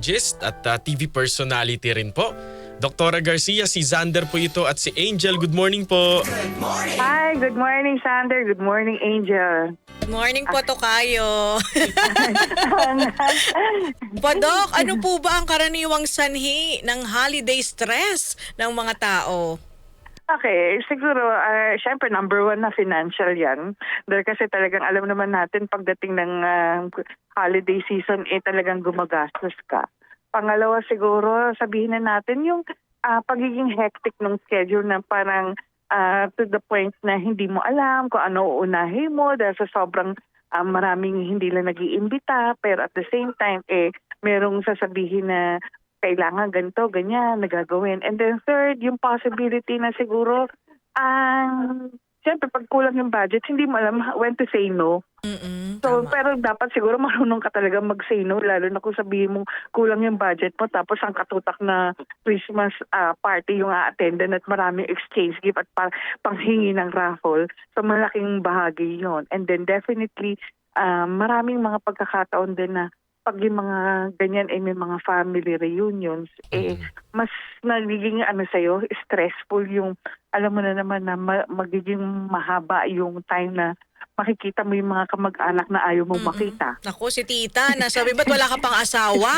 gist at uh, TV personality rin po. Doktora Garcia, si Xander po ito at si Angel. Good morning po. Hi, good morning, Sander. Good morning, Angel. Good morning po, Tokayo. po, Dok, ano po ba ang karaniwang sanhi ng holiday stress ng mga tao? Okay, siguro, uh, syempre, number one na financial yan. Dahil kasi talagang alam naman natin, pagdating ng ah, holiday season, eh talagang gumagastos ka. Pangalawa siguro, sabihin na natin yung ah, pagiging hectic ng schedule na parang ah, to the point na hindi mo alam kung ano uunahin mo dahil sa sobrang ah, maraming hindi lang nag-iimbita pero at the same time eh merong sasabihin na kailangan ganito, ganyan, nagagawin. And then third, yung possibility na siguro ang Siyempre, pag kulang yung budget, hindi mo alam when to say no. Mm-mm, So, tama. pero dapat siguro marunong ka talaga mag-say no, lalo na kung sabihin mo kulang yung budget mo, tapos ang katutak na Christmas ah, party yung a-attendan at maraming exchange gift at pa- panghingi ng raffle. So, malaking bahagi yon And then definitely, ah, maraming mga pagkakataon din na pag yung mga ganyan ay may mga family reunions, eh, mas nagiging ano sa'yo, stressful yung, alam mo na naman na ma- magiging mahaba yung time na makikita mo yung mga kamag-anak na ayaw mong makita. Naku, si tita, nasabi ba't wala ka pang asawa?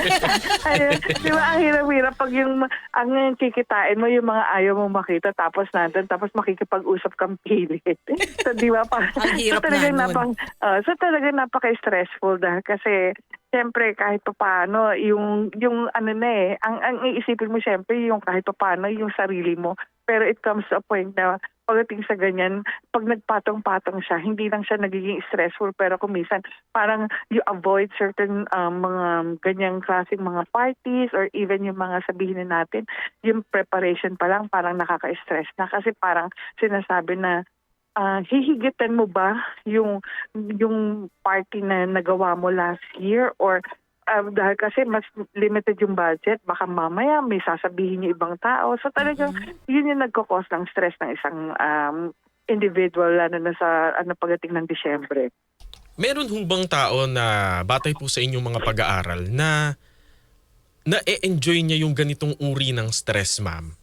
Ay, di ba ang hirap-hirap pag yung ang kikitain mo yung mga ayaw mong makita tapos nandun tapos makikipag-usap kang pilit. so di ba pa Ang hirap so, talagang nga nun. napang, ah, so talagang napaka-stressful dahil kasi Siyempre, kahit pa paano, yung, yung ano na eh, ang, ang iisipin mo siyempre, yung kahit pa paano, yung sarili mo. Pero it comes to a point na pagdating sa ganyan, pag nagpatong-patong siya, hindi lang siya nagiging stressful, pero kung minsan, parang you avoid certain um, mga ganyang klaseng mga parties or even yung mga sabihin na natin, yung preparation pa lang parang nakaka-stress na kasi parang sinasabi na ah, hihigitan mo ba yung yung party na nagawa mo last year or ah, dahil kasi mas limited yung budget, baka mamaya may sasabihin yung ibang tao. So talagang yun yung nagkakos ng stress ng isang um, individual lalo na sa ano pagdating ng Disyembre. Meron hubang tao na batay po sa inyong mga pag-aaral na na-enjoy niya yung ganitong uri ng stress, ma'am?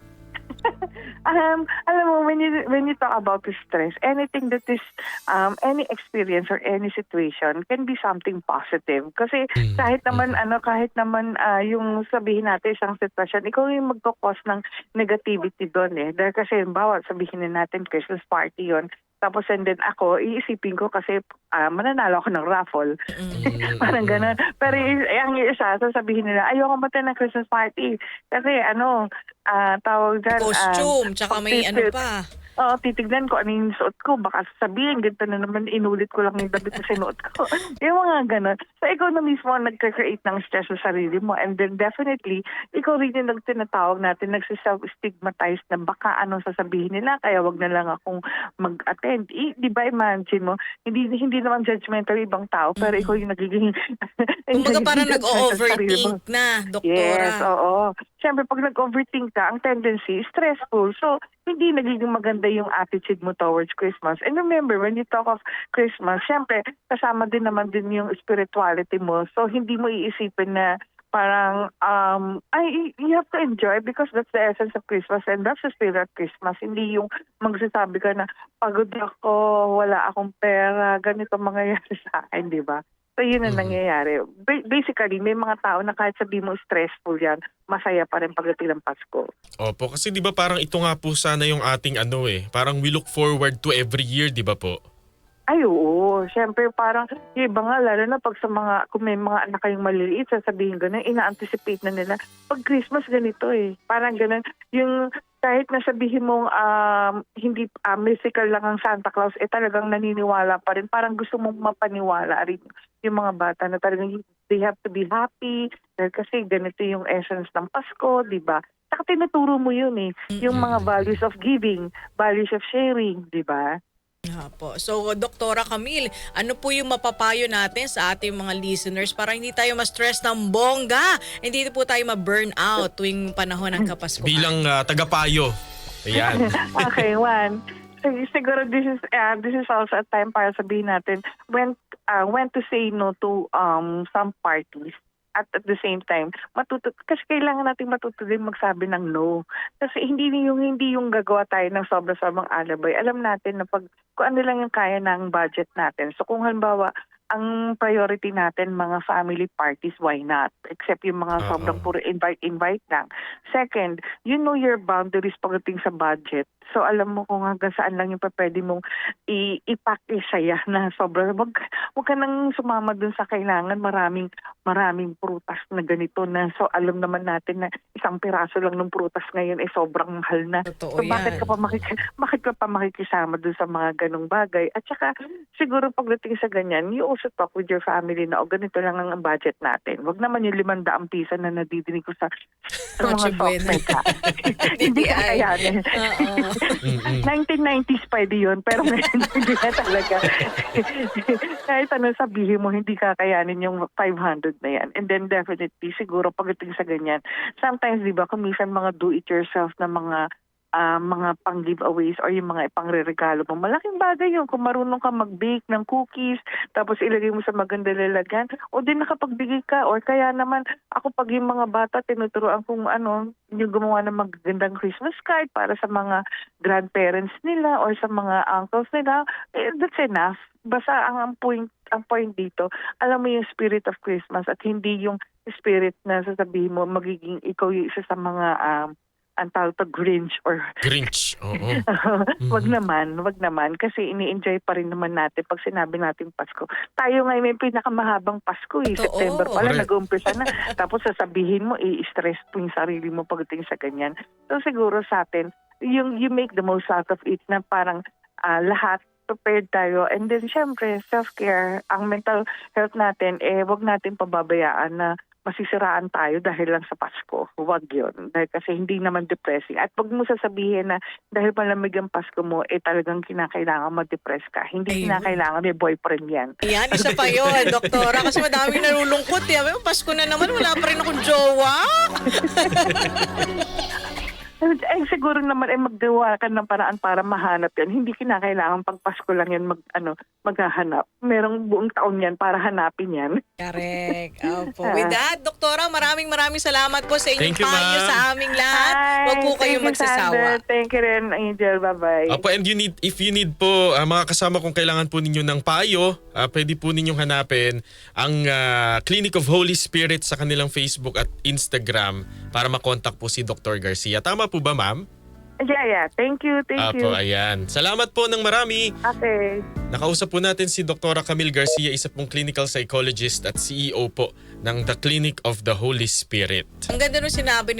Um, alam mo, when you, when you talk about the stress, anything that is, um, any experience or any situation can be something positive. Kasi Mm, kahit naman, ano, kahit naman ah, yung sabihin natin isang sitwasyon, ikaw yung magkakos ng negativity doon eh. Dahil kasi, bawa, sabihin na natin Christmas party yon tapos and then ako, iisipin ko kasi ah, mananalo ako ng raffle. Parang gano'n. Pero eh, ang isa, sasabihin nila, ayoko mata ng Christmas party. Kasi ano, ah, tawag dyan. ah, Costume, tsaka may ano pa. Oo, titignan ko ano yung suot ko. Baka sabihin, ganito na naman, inulit ko lang yung damit na sinuot ko. yung mga ganon. So, ikaw na mismo ang nagka-create ng stress sa sarili mo. And then definitely, ikaw rin yung nagtinatawag natin, nagsiself-stigmatize na baka anong sasabihin nila, kaya wag na lang akong mag-attend. I, di ba, imagine mo, hindi hindi naman judgmental ibang tao, pero ikaw yung nagiging... Kumbaga parang nag-overthink na, doktora. Yes, oo. Siyempre, pag nag-overthink ka, ang tendency, stressful. So, hindi nagiging maganda yung attitude mo towards Christmas. And remember, when you talk of Christmas, siyempre, kasama din naman din yung spirituality mo. So, hindi mo iisipin na parang, um, ay, you have to enjoy because that's the essence of Christmas and that's the spirit of Christmas. Hindi yung magsasabi ka na, pagod ako, wala akong pera, ganito mangyayari sa akin, di ba? So yun ang Mhm. nangyayari. Ba- basically, may mga tao na kahit sabi mo stressful yan, masaya pa rin pagdating ng Pasko. Opo, kasi di ba parang ito nga po sana yung ating ano eh, parang we look forward to every year, di ba po? Ay, oo. Siyempre, parang, yung iba nga, lalo na pag sa mga, kung may mga anak kayong maliliit, sasabihin gano'n, ina-anticipate na nila, pag Christmas ganito eh. Parang gano'n. Yung, kahit na sabihin mong um, hindi uh, mystical lang ang Santa Claus, eh talagang naniniwala pa rin. Parang gusto mong mapaniwala rin yung mga bata na talagang they have to be happy dahil kasi ganito yung essence ng Pasko, di ba? Saka tinuturo mo yun eh. Yung mga values of giving, values of sharing, di ba? Nga po. So, Doktora Camille, ano po yung mapapayo natin sa ating mga listeners para hindi tayo ma-stress ng bongga? Hindi po tayo ma-burn out tuwing panahon ng Kapaskuhan. Bilang ah, tagapayo. Ayan. okay, one. Sig- Siguro this is uh, this is also a time para sabihin natin when uh, when to say no to um some parties. at at the same time matuto kasi kailangan nating matuto din magsabi ng no kasi hindi yung hindi yung gagawa tayo ng sobra-sobrang alabay alam natin na pag kung ano lang yung kaya ng budget natin. So kung halimbawa ang priority natin mga family parties why not? Except yung mga Oo. sobrang puro invite invite lang. Second you know your boundaries pagdating sa budget so alam mo kung hanggang saan lang yung pwede mong ipakisaya na sobra wag wag ka nang sumama dun sa kailangan maraming maraming prutas na ganito na so alam naman natin na isang piraso lang ng prutas ngayon ay sobrang mahal na Totoo So bakit yan. ka pa makik- bakit ka pa makikisama dun sa mga ganong bagay? At saka siguro pagdating sa ganyan, you also talk with your family na o ganito lang ang budget natin. Wag naman yung limandaang piso na nadidinig ko sa, sa mga Buena. software ka. Hindi DTI. kakayanin. Oo. Mm-mm. 1990s pwede yun, pero ngayon hindi na talaga. Kahit ano sabihin mo, hindi kakayanin yung 500 na yan. And then definitely, siguro pagdating sa ganyan, sometimes, di ba, kung minsan mga do-it-yourself na mga ah, mga pang giveaways or yung mga ipangre-regalo mo. Malaking bagay yun kung marunong ka mag-bake ng cookies tapos ilagay mo sa maganda lalagyan o din nakapagbigay ka or kaya naman ako pag yung mga bata tinuturoan kung ano yung gumawa ng magagandang Christmas card para sa mga grandparents nila or sa mga uncles nila eh, that's enough basta ang, ang point ang point dito alam mo yung spirit of Christmas at hindi yung spirit na sasabihin mo magiging ikaw yung isa sa mga um, ang tawag to Grinch or Grinch. Oo. wag Mhm. naman, wag naman kasi ini-enjoy pa rin naman natin pag sinabi natin Pasko. Tayo ngayon may pinakamahabang Pasko eh. Totoo. September pa lang Correct. nag-uumpisa na. Tapos sasabihin mo i-stress po yung sarili mo pagdating sa ganyan. So siguro sa atin, yung you make the most out of it na parang ah, lahat prepared tayo and then syempre self-care ang mental health natin eh wag natin pababayaan na masisiraan tayo dahil lang sa Pasko. Huwag yun. Dahil kasi hindi naman depressing. At wag mo sasabihin na dahil malamig ang Pasko mo, eh talagang kinakailangan ma-depress ka. Hindi Ayun. kinakailangan may boyfriend yan. Yan, isa pa yun, doktora. Kasi madaming nalulungkot. Eh. Pasko na naman, wala pa rin akong jowa. Eh, siguro naman ay maggawa ka ng paraan para mahanap yan. Hindi kinakailangan pag Pasko lang yan mag, ano, maghahanap. Merong buong taon yan para hanapin yan. Correct. Opo. With that, doktora, maraming maraming salamat po sa inyong Thank you, payo ma'am. sa aming lahat. Hi, Huwag po thank kayong you, magsasawa. Thank you rin, Angel. Bye-bye. Apo, and you need, if you need po, ah, mga kasama kung kailangan po ninyo ng payo, ah, pwede po ninyong hanapin ang ah, Clinic of Holy Spirit sa kanilang Facebook at Instagram para makontak po si Dr. Garcia. Tama po ba, ma'am? Yeah, yeah. Thank you, thank Apo, you. ayan. Salamat po ng marami. Okay. Nakausap po natin si Dr. Camille Garcia, isa pong clinical psychologist at CEO po ng The Clinic of the Holy Spirit. Ang ganda nung sinabi